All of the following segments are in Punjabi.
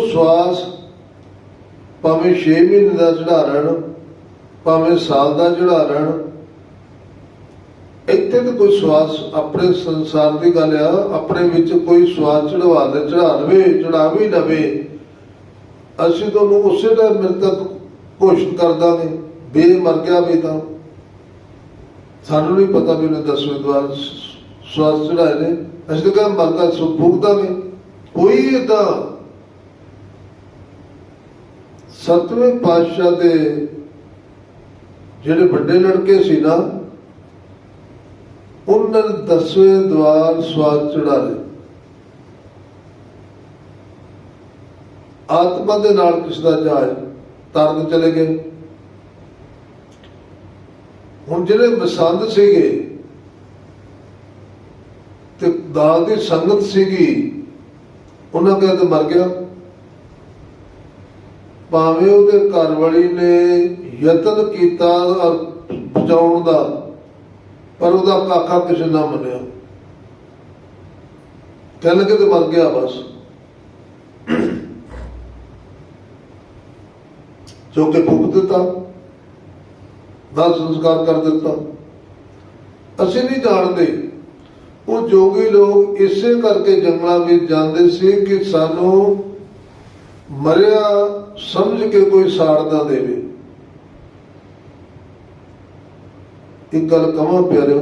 ਉਹ ਸਵਾਸ ਭਾਵੇਂ 6 ਮਹੀਨੇ ਦਾ ਚੜਾ ਭਾਵੇਂ ਸਾਲ ਦਾ ਚੜਾ ਇੱਥੇ ਤਾਂ ਕੋਈ ਸਵਾਸ ਆਪਣੇ ਸੰਸਾਰ ਦੀ ਗੱਲ ਆ, ਆਪਣੇ ਵਿੱਚ ਕੋਈ ਸਵਾਸ ਚੜਵਾ ਲੈ ਚੜਾ ਲਵੇ ਚੜਾਵੀ ਲਵੇ ਅਸੀਂ ਤੁਹਾਨੂੰ ਉਸੇ ਦਾ ਮ੍ਰਿਤਕ ਘੋਸ਼ਿਤ ਕਰ ਦਾਂਗੇ ਬੇ ਮਰ ਗਿਆ ਵੀ ਤਾਂ। ਸਾਨੂੰ ਨਹੀਂ ਪਤਾ ਵੀ ਉਹਨੇ ਦਸਵੇਂ ਦਵਾਰ ਸਵਾਸ ਚੜਾਏ ਨੇ। ਅਸੀਂ ਤਾਂ ਕਹਿੰਦੇ ਮਰਦਾ ਸੁ ਫੂਕ ਦਾਂਗੇ ਕੋਈ ਏਦਾਂ ਸਤਵੇਂ ਪਾਤਸ਼ਾਹ ਦੇ ਜਿਹੜੇ ਵੱਡੇ ਲੜਕੇ ਸੀ ਨਾ, ਉਹਨਾਂ ਨੇ ਦਸਵੇਂ ਦਵਾਰ ਸਵਾਦ ਚੜਾ ਲਏ। ਆਤਮਾ ਦੇ ਨਾਲ ਕਿਸ ਦਾ ਜਹਾਜ਼ ਤਰਨ ਚਲੇ ਗਏ। ਹੁਣ ਜਿਹੜੇ ਮਸੰਦ ਸੀਗੇ ਤੇ ਦਾਲ ਦੀ ਸੰਗਤ ਸੀਗੀ, ਉਹਨਾਂ ਕਹਿੰਦੇ ਮਰ ਗਿਆ। ਭਾਵੇਂ ਉਹਦੇ ਘਰ ਵਾਲੀ ਨੇ ਯਤਨ ਕੀਤਾ ਬਚਾਉਣ ਦਾ, ਪਰ ਉਹਦਾ ਕਾਕਾ ਕਿਸੇ ਨਾ ਮੰਨਿਆ। ਕਹਿਣ ਲੱਗੇ ਮਰ ਗਿਆ ਬਸ। ਜੋ ਕਿ ਫੂਕ ਦਿੱਤਾ ਦਾ ਸੰਸਕਾਰ ਕਰ ਦਿੱਤਾ। ਅਸੀਂ ਨਹੀਂ ਜਾਣਦੇ, ਉਹ ਜੋਗੀ ਲੋਕ ਇਸੇ ਕਰਕੇ ਜੰਗਲਾਂ ਵਿੱਚ ਜਾਂਦੇ ਸੀ ਕਿ ਸਾਨੂੰ ਮਰਿਆ ਸਮਝ ਕੇ ਕੋਈ ਸਾੜ ਨਾ ਦੇਵੇ। ਇੱਕ ਗੱਲ ਕਹਾਂ ਪਿਆਰਿਓ,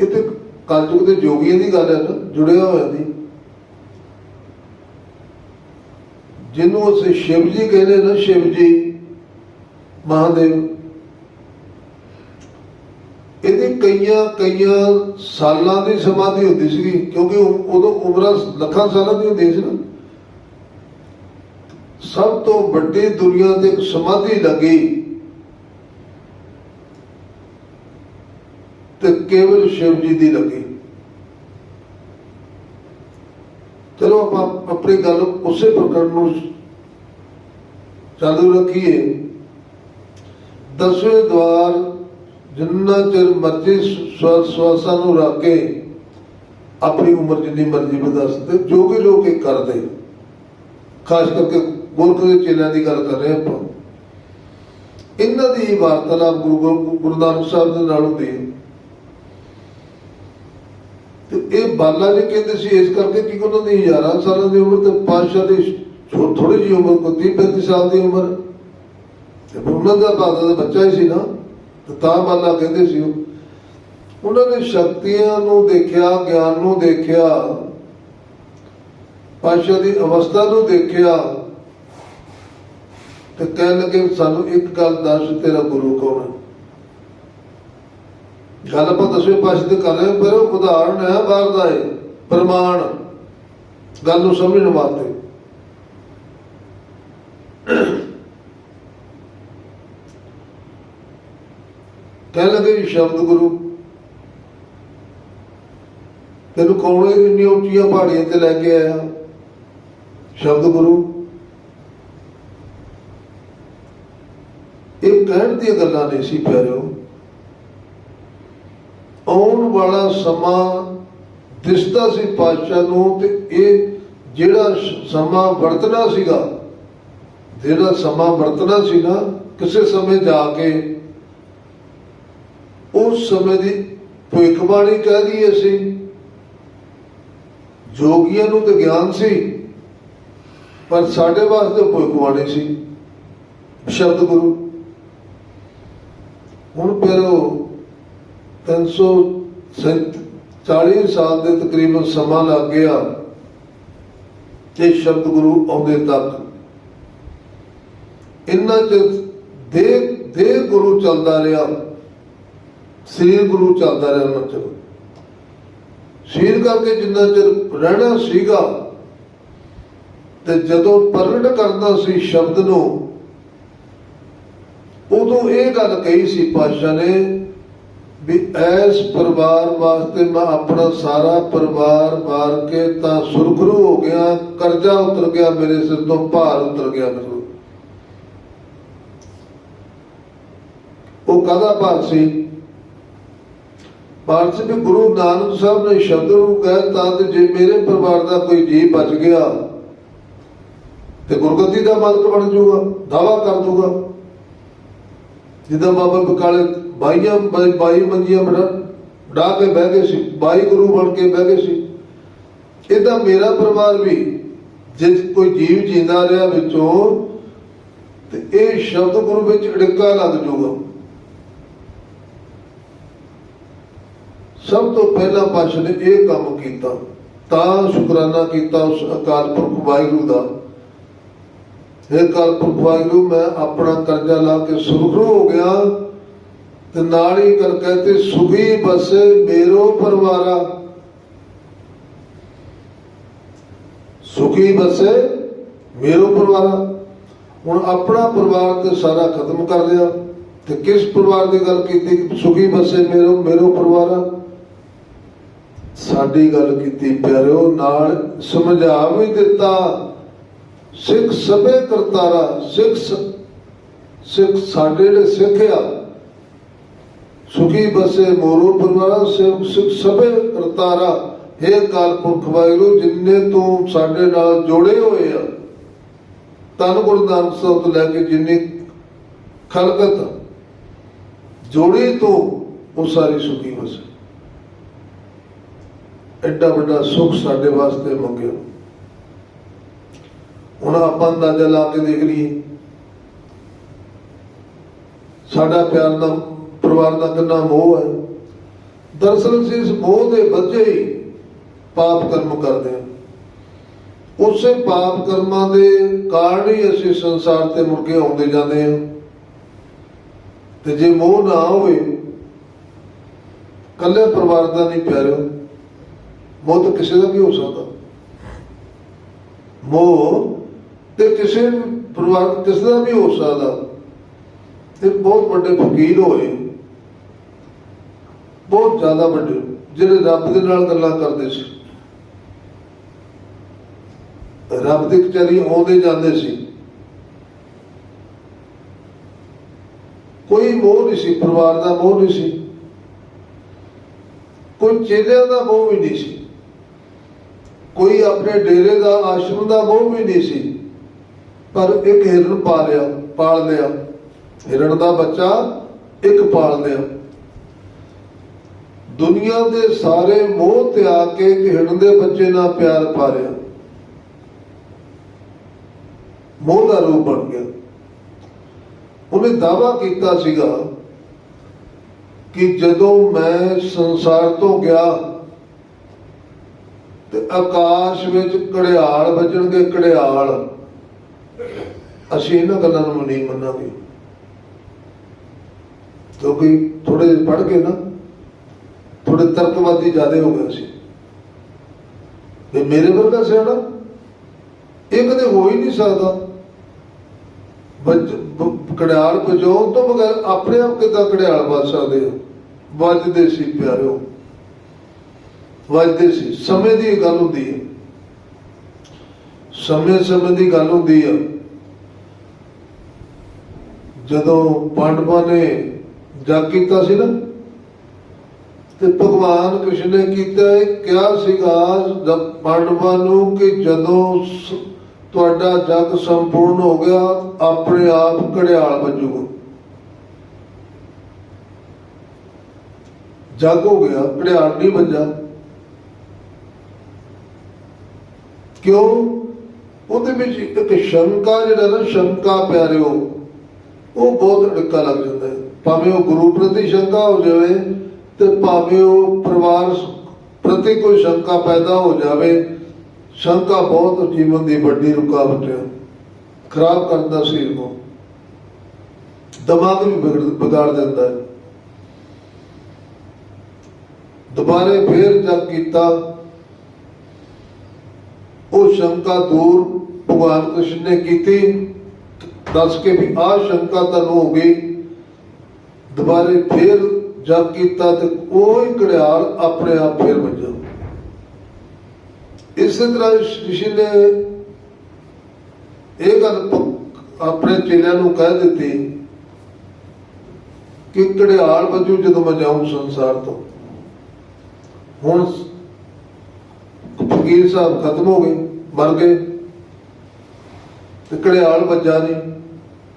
ਇਹ ਤੇ ਕਲਯੁਗ ਦੇ ਜੋਗੀਆਂ ਦੀ ਗੱਲ ਹੈ ਨਾ, ਜੁੜਿਆ ਹੋਇਆ ਦੀ। ਜਿਹਨੂੰ ਅਸੀਂ ਸ਼ਿਵ ਜੀ ਕਹਿੰਦੇ ਨਾ ਸ਼ਿਵ ਜੀ ਮਹਾਦੇਵ, ਇਹਦੀ ਕਈਆਂ ਕਈਆਂ ਸਾਲਾਂ ਦੀ ਸਮਾਧੀ ਹੁੰਦੀ ਸੀਗੀ, ਕਿਉਂਕਿ ਉਦੋਂ ਉਮਰਾਂ ਲੱਖਾਂ ਸਾਲਾਂ ਦੀ ਹੁੰਦੀ ਸੀ ਨਾ। ਸਭ ਤੋਂ ਵੱਡੀ ਦੁਨੀਆ ਤੇ ਇੱਕ ਸਮਾਧੀ ਲੱਗੀ ਤੇ ਕੇਵਲ ਸ਼ਿਵ ਜੀ ਦੀ ਲੱਗੀ। ਚਲੋ ਆਪਾਂ ਆਪਣੀ ਗੱਲ ਉਸੇ ਪ੍ਰਕਰਣ ਨੂੰ ਚਾਲੂ ਰੱਖੀਏ। ਦਸਵੇਂ ਦਵਾਰ ਜਿੰਨਾ ਚਿਰ ਮਰਜ਼ੀ ਸਵਾਸਾਂ ਨੂੰ ਰੱਖ ਕੇ ਆਪਣੀ ਉਮਰ ਜਿੰਨੀ ਮਰਜ਼ੀ ਵਧਾ ਸਕਦੇ, ਜੋ ਵੀ ਲੋਕ ਇਹ ਕਰਦੇ। ਖਾਸ ਕਰਕੇ ਗੁਰਖ ਦੇ ਚੇਲਿਆਂ ਦੀ ਗੱਲ ਕਰ ਰਹੇ ਆਪਾਂ। ਇਹਨਾਂ ਦੀ ਵਾਰਤਾਲਾਪ ਗੁਰੂ ਗੋ- ਗੁਰੂ ਨਾਨਕ ਸਾਹਿਬ ਦੇ ਨਾਲ ਹੁੰਦੀ ਤੇ ਇਹ ਬਾਲਾ ਜੀ ਕਹਿੰਦੇ ਸੀ, ਇਸ ਕਰਕੇ ਕਿ ਉਹਨਾਂ ਦੀ ਹਜ਼ਾਰਾਂ ਸਾਲਾਂ ਦੀ ਉਮਰ ਤੇ ਪਾਤਸ਼ਾਹ ਦੀ ਥੋੜੀ ਜਿਹੀ ਉਮਰ ਕੋ 30 35 ਸਾਲ ਦੀ ਉਮਰ। ਤੇ ਉਹਨਾਂ ਦਾ ਬਾਦਾ ਦਾ ਬੱਚਾ ਹੀ ਸੀ ਨਾ। ਤੇ ਤਾਂ ਬਾਲਾ ਕਹਿੰਦੇ ਸੀ ਉਹਨਾਂ ਨੇ ਸ਼ਕਤੀਆਂ ਨੂੰ ਦੇਖਿਆ, ਗਿਆਨ ਨੂੰ ਦੇਖਿਆ, ਪਾਤਸ਼ਾਹ ਦੀ ਅਵਸਥਾ ਨੂੰ ਦੇਖਿਆ। ਤੇ ਕਹਿਣ ਲੱਗੇ ਸਾਨੂੰ ਇੱਕ ਗੱਲ ਦੱਸ ਤੇਰਾ ਗੁਰੂ ਕੌਣ ਹੈ? ਗੱਲ ਆਪਾਂ ਦਸਵੇਂ ਪਾਸੇ ਤੇ ਕਰ ਰਹੇ ਹਾਂ, ਪਰ ਉਹ ਉਦਾਹਰਣ ਹੈ ਬਾਹਰ ਦਾ ਹੈ ਪ੍ਰਮਾਣ। ਗੱਲ ਨੂੰ ਸਮਝਣ ਵਾਸਤੇ। ਕਹਿਣ ਲੱਗੇ ਵੀ ਸ਼ਬਦ ਗੁਰੂ। ਤੈਨੂੰ ਕੌਣ ਇੰਨੀ ਉੱਚੀਆਂ ਪਹਾੜੀਆਂ ਤੇ ਲੈ ਕੇ ਆਇਆ? ਸ਼ਬਦ ਗੁਰੂ ਇਹ ਕਹਿਣ ਦੀਆਂ ਗੱਲਾਂ ਨਹੀਂ ਸੀ ਪਿਆਰਿਓ। ਆਉਣ ਵਾਲਾ ਸਮਾਂ ਦਿਸਦਾ ਸੀ ਪਾਤਸ਼ਾਹ ਨੂੰ ਤੇ ਇਹ ਜਿਹੜਾ ਸਮਾਂ ਵਰਤਣਾ ਸੀਗਾ, ਜਿਹੜਾ ਸਮਾਂ ਵਰਤਣਾ ਸੀ ਨਾ, ਕਿਸੇ ਸਮੇਂ ਜਾ ਕੇ ਉਸ ਸਮੇਂ ਦੀ ਭਵਿੱਖਬਾਣੀ ਕਹਿ ਦਈਏ ਅਸੀਂ। ਜੋਗੀਆਂ ਨੂੰ ਤਾਂ ਗਿਆਨ ਸੀ, ਪਰ ਸਾਡੇ ਵਾਸਤੇ ਭਵਿੱਖਬਾਣੀ ਸੀ। ਸ਼ਬਦ ਗੁਰੂ। ਹੁਣ ਫਿਰ ਉਹ 340 ਸਾਲ ਦੇ ਤਕਰੀਬਨ ਸਮਾਂ ਲੱਗ ਗਿਆ ਤੇ ਸ਼ਬਦ ਗੁਰੂ ਆਉਂਦੇ ਤੱਕ। ਇੰਨਾ ਚ ਦੇ ਦੇ ਗੁਰੂ ਚੱਲਦਾ ਰਿਹਾ, ਸਰੀਰ ਗੁਰੂ ਚੱਲਦਾ ਰਿਹਾ ਉਹਨਾਂ ਚ ਸਰੀਰ ਕਰਕੇ ਜਿੰਨਾ ਚਿਰ ਰਹਿਣਾ ਸੀਗਾ, ਤੇ ਜਦੋਂ ਪ੍ਰਗਟ ਕਰਦਾ ਸੀ ਸ਼ਬਦ ਨੂੰ ਉਦੋਂ ਇਹ ਗੱਲ ਕਹੀ ਸੀ ਪਾਤਸ਼ਾਹ ਨੇ ਵੀ ਐਸ ਪਰਿਵਾਰ ਵਾਸਤੇ ਮੈਂ ਆਪਣਾ ਸਾਰਾ ਪਰਿਵਾਰ ਮਾਰ ਕੇ ਤਾਂ ਸੁਰਖਰੂ ਹੋ ਗਿਆ, ਕਰਜ਼ਾ ਉਤਰ ਗਿਆ ਮੇਰੇ ਸਿਰ ਤੋਂ, ਭਾਰ ਉਤਰ ਗਿਆ ਮੇਰੇ ਉਹ ਕਾਹਦਾ ਭਾਰ ਸੀ? ਭਾਰ ਸੀ ਵੀ ਗੁਰੂ ਨਾਨਕ ਸਾਹਿਬ ਨੇ ਸ਼ਬਦ ਨੂੰ ਕਹਿ ਤਾਂ ਤੇ ਜੇ ਮੇਰੇ ਪਰਿਵਾਰ ਦਾ ਕੋਈ ਜੀ ਬਚ ਗਿਆ ਤੇ ਗੁਰਗੱਦੀ ਦਾ ਮਾਲਕ ਬਣ ਜਾਊਗਾ, ਦਾਵਾ ਕਰ ਦੂਗਾ ਜਿੱਦਾਂ ਬਾਬਾ ਬਕਾਲੇ ਬਾਈਆਂ ਬਾਈ- ਮੰਜੀਆਂ ਬਣਾ ਡਾ ਕੇ ਬਹਿ ਗਏ ਸੀ, ਬਾਈ ਗੁਰੂ ਬਣ ਕੇ ਬਹਿ ਗਏ ਸੀ। ਇਦਾਂ ਮੇਰਾ ਪਰਿਵਾਰ ਵੀ ਜੇ ਕੋਈ ਜੀਵ ਜਿੰਦਾ ਰਿਹਾ ਵਿੱਚੋਂ, ਤੇ ਇਹ ਸ਼ਬਦ ਗੁਰੂ ਵਿੱਚ ਅੜਿੱਕਾ ਲੱਗ ਜਾਊਗਾ। ਸਭ ਤੋਂ ਪਹਿਲਾਂ ਪਾਤਸ਼ਾਹ ਨੇ ਇਹ ਕੰਮ ਕੀਤਾ, ਤਾਂ ਸ਼ੁਕਰਾਨਾ ਕੀਤਾ ਉਸ ਅਕਾਲ ਪੁਰਖ ਵਾਹਿਗੁਰੂ ਦਾ। ਇਹ ਅਕਾਲ ਪੁਰਖ ਮੈਂ ਆਪਣਾ ਕਰਜ਼ਾ ਲਾ ਕੇ ਸੁਰਖਰੂ ਹੋ ਗਿਆ ਤੇ ਨਾਲ ਹੀ ਕਰ ਕਹਤੇ, ਸੁਖੀ ਬਸੇ ਮੇਰੋ ਪਰਵਾਰਾ। ਸੁਖੀ ਬਸੇ ਮੇਰੋ ਪਰਿਵਾਰਾ। ਹੁਣ ਆਪਣਾ ਪਰਿਵਾਰ ਤੇ ਸਾਰਾ ਖਤਮ ਕਰ ਲਿਆ ਤੇ ਕਿਸ ਪਰਿਵਾਰ ਦੀ ਗੱਲ ਕੀਤੀ ਕਿ ਸੁਖੀ ਬਸੇ ਮੇਰੋ ਮੇਰੋ ਪਰਿਵਾਰਾ? ਸਾਡੀ ਗੱਲ ਕੀਤੀ, ਪਿਆਰਿਓ, ਨਾਲ ਸਮਝਾ ਵੀ ਦਿੱਤਾ। ਸਿੱਖ ਸਭੇ ਕਰਤਾਰਾ ਸਿੱਖ ਸਿੱਖ ਸਾਡੇ ਜਿਹੜੇ ਸਿੱਖ ਆ। ਸੁਖੀ ਬਸੇ ਮੋਰੋ ਪਰਿਵਾਰਾ, ਸਿੱਖ ਸਿੱਖ ਸਭੇ ਕਰਤਾਰਾ हे ਅਕਾਲ ਪੁਰਖ ਵਾਹਿਗੁਰੂ, ਜਿੰਨੇ ਤੂੰ ਸਾਡੇ ਨਾਲ ਜੋੜੇ ਹੋਏ ਆ ਤਨ ਗੁਰੂ ਨਾਨਕ ਸਾਹਿਬ ਤੋਂ ਲੈ ਕੇ ਜਿੰਨੀ ਖਲਕਤ ਜੋੜੀ ਤੋਂ, ਉਹ ਸਾਰੀ ਸੁਖੀ ਵਸੇ ਐਡਾ ਵੱਡਾ ਸੁਖ ਸਾਡੇ ਵਾਸਤੇ ਮੰਗਿਆ ਹੁਣ ਆਪਾਂ ਅੰਦਾਜ਼ਾ ਲਾ ਕੇ ਦੇਖ ਲਈਏ। ਸਾਡਾ ਪਿਆਰ ਦਾ, ਪਰਿਵਾਰ ਦਾ ਕਿੰਨਾ ਮੋਹ ਹੈ। ਦਰਅਸਲ ਅਸੀਂ ਇਸ ਮੋਹ ਦੇ ਵਜ੍ਹਾ ਹੀ ਪਾਪ ਕਰਮ ਕਰਦੇ ਹਾਂ। ਉਸੇ ਪਾਪ ਕਰਮਾਂ ਦੇ ਕਾਰਨ ਹੀ ਅਸੀਂ ਸੰਸਾਰ ਤੇ ਮੁੜ ਕੇ ਆਉਂਦੇ ਜਾਂਦੇ ਹਾਂ। ਤੇ ਜੇ ਮੋਹ ਨਾ ਹੋਵੇ ਕੱਲੇ ਪਰਿਵਾਰ ਦਾ ਨਹੀਂ ਪਿਆਰ। ਮੋਹ ਤਾਂ ਕਿਸੇ ਦਾ ਵੀ ਹੋ ਸਕਦਾ। ਮੋਹ ਤੇ ਕਿਸੇ ਵੀ ਪਰਿਵਾਰ, ਕਿਸੇ ਦਾ ਵੀ ਹੋ ਸਕਦਾ। ਤੇ ਬਹੁਤ ਵੱਡੇ ਫਕੀਰ ਹੋਏ। ਬਹੁਤ ਜ਼ਿਆਦਾ ਵੱਡੇ, ਜਿਹੜੇ ਰੱਬ ਦੇ ਨਾਲ ਗੱਲਾਂ ਕਰਦੇ ਸੀ। ਰੱਬ ਦੀ ਕਚਹਿਰੀ ਆਉਂਦੇ ਜਾਂਦੇ ਸੀ। ਕੋਈ ਮੋਹ ਨਹੀਂ ਸੀ, ਪਰਿਵਾਰ ਦਾ ਮੋਹ ਨਹੀਂ ਸੀ। ਕੋਈ ਚੇਲਿਆਂ ਦਾ ਮੋਹ ਵੀ ਨਹੀਂ ਸੀ। ਕੋਈ ਆਪਣੇ ਡੇਰੇ ਦਾ, ਆਸ਼ਰਮ ਦਾ ਮੋਹ ਵੀ ਨਹੀਂ ਸੀ। ਪਰ ਇੱਕ ਹਿਰਨ ਪਾ ਲਿਆ, ਪਾਲ ਲਿਆ। ਹਿਰਨ ਦਾ ਬੱਚਾ ਇੱਕ ਪਾਲ ਲਿਆ। ਦੁਨੀਆ ਦੇ ਸਾਰੇ ਮੋਹ ਤਿਆਗ ਕੇ ਇੱਕ ਹਿਰਨ ਦੇ ਬੱਚੇ ਨਾਲ ਪਿਆਰ ਪਾ ਰਿਹਾ ਮੋਹ ਦਾ ਰੂਪ ਬਣ ਗਿਆ। ਉਹਨੇ ਦਾਵਾ ਕੀਤਾ ਸੀਗਾ ਕਿ ਜਦੋਂ ਮੈਂ ਸੰਸਾਰ ਤੋਂ ਗਿਆ ਤੇ ਆਕਾਸ਼ ਵਿੱਚ ਘੜਿਆਲ ਵੱਜਣਗੇ, ਘੜਿਆਲ। ਅਸੀਂ ਇਹਨਾਂ ਗੱਲਾਂ ਨੂੰ ਨਹੀਂ ਮੰਨਾਂਗੇ। ਕਿਉਂਕਿ ਥੋੜੇ ਜਿਹੇ ਪੜ ਕੇ ਨਾ ਥੋੜੇ ਤਰਕਵਾਦੀ ਜ਼ਿਆਦੇ ਹੋ ਗਏ ਸੀ ਤੇ ਮੇਰੇ ਵਰਗਾ ਸਿਆਣਾ ਇਹ ਕਦੇ ਹੋ ਹੀ ਨਹੀਂ ਸਕਦਾ। ਬੱਜ- ਬ- ਵਜਾਉਣ ਤੋਂ ਬਗੈਰ ਆਪਣੇ ਆਪ ਕਿੱਦਾਂ ਘੜਿਆਲ ਵੱਜ ਸਕਦੇ ਆ? ਵੱਜਦੇ ਸੀ ਪਿਆਰਿਓ। ਵੱਜਦੇ ਸੀ। ਸਮੇਂ ਦੀ ਗੱਲ ਹੁੰਦੀ ਹੈ। ਸਮੇਂ ਸਮੇਂ ਦੀ ਗੱਲ ਹੁੰਦੀ ਆ। ਜਦੋਂ ਪਾਂਡਵਾਂ ਨੇ ਜਗ ਕੀਤਾ ਸੀ ਨਾ, ਤੇ ਭਗਵਾਨ ਕ੍ਰਿਸ਼ਨ ਨੇ ਕੀਤਾ, ਇਹ ਕਿਹਾ ਸੀਗਾ ਪਾਂਡਵਾਂ ਨੂੰ ਕਿ ਜਦੋਂ ਤੁਹਾਡਾ ਜਗ ਸੰਪੂਰਨ ਹੋ ਗਿਆ, ਆਪਣੇ ਆਪ ਘੜਿਆਲ ਵੱਜੂਗਾ। ਜਗ ਹੋ ਗਿਆ, ਘੜਿਆਲ ਨਹੀਂ ਵੱਜਾ ਕਿਉਂ? ਉਹਦੇ ਵਿੱਚ ਇੱਕ ਸ਼ੰਕਾ ਜਿਹੜਾ ਨਾ, ਸ਼ੰਕਾ ਪਿਆਰਿਓ, ਉਹ ਬਹੁਤ ਅੜਕਾ ਲੱਗ ਜਾਂਦਾ ਹੈ। ਭਾਵੇਂ ਉਹ ਗੁਰੂ ਪ੍ਰਤੀ ਸ਼ੰਕਾ ਹੋ ਜਾਵੇ ਤੇ ਭਾਵੇਂ ਉਹ ਪਰਿਵਾਰ ਪ੍ਰਤੀ ਕੋਈ ਸ਼ੰਕਾ ਪੈਦਾ ਹੋ ਜਾਵੇ, ਸ਼ੰਕਾ ਬਹੁਤ ਜੀਵਨ ਦੀ ਵੱਡੀ ਰੁਕਾਵਟ ਹੈ। ਖਰਾਬ ਕਰਦਾ ਸਰੀਰ ਨੂੰ ਦਿਮਾਗ ਵੀ ਵਿਗੜ- ਵਿਗਾੜ ਦਿੰਦਾ ਹੈ। ਦੁਬਾਰੇ ਫੇਰ ਜਦ ਕੀਤਾ, ਉਹ ਸ਼ੰਕਾ ਦੂਰ ਭਗਵਾਨ ਕ੍ਰਿਸ਼ਨ ਨੇ ਕੀਤੀ। ਦੱਸ ਕੇ ਵੀ ਆਹ ਸ਼ੰਕਾ ਤੁਹਾਨੂੰ ਹੋ ਗਈ। ਦੁਬਾਰੇ ਫੇਰ ਜਦ ਕੀਤਾ ਤੇ ਕੋਈ ਹੀ ਘੜਿਆਲ ਆਪਣੇ ਆਪ ਫੇਰ ਵੱਜਾ ਇਸੇ ਤਰ੍ਹਾਂ ਰਿਸ਼ੀ ਨੇ ਇਹ ਗੱਲ ਆਪਣੇ ਚੇਲਿਆਂ ਨੂੰ ਕਹਿ ਦਿੱਤੀ ਕਿ ਘੜਿਆਲ ਵਜੂ ਜਦੋਂ ਮੈਂ ਜਾਊਂ ਸੰਸਾਰ ਤੋਂ। ਹੁਣ ਫਕੀਰ ਸਾਹਿਬ ਖਤਮ ਹੋ ਗਏ, ਮਰ ਗਏ। ਤੇ ਘੜਿਆਲ ਵੱਜਾ ਨਹੀਂ।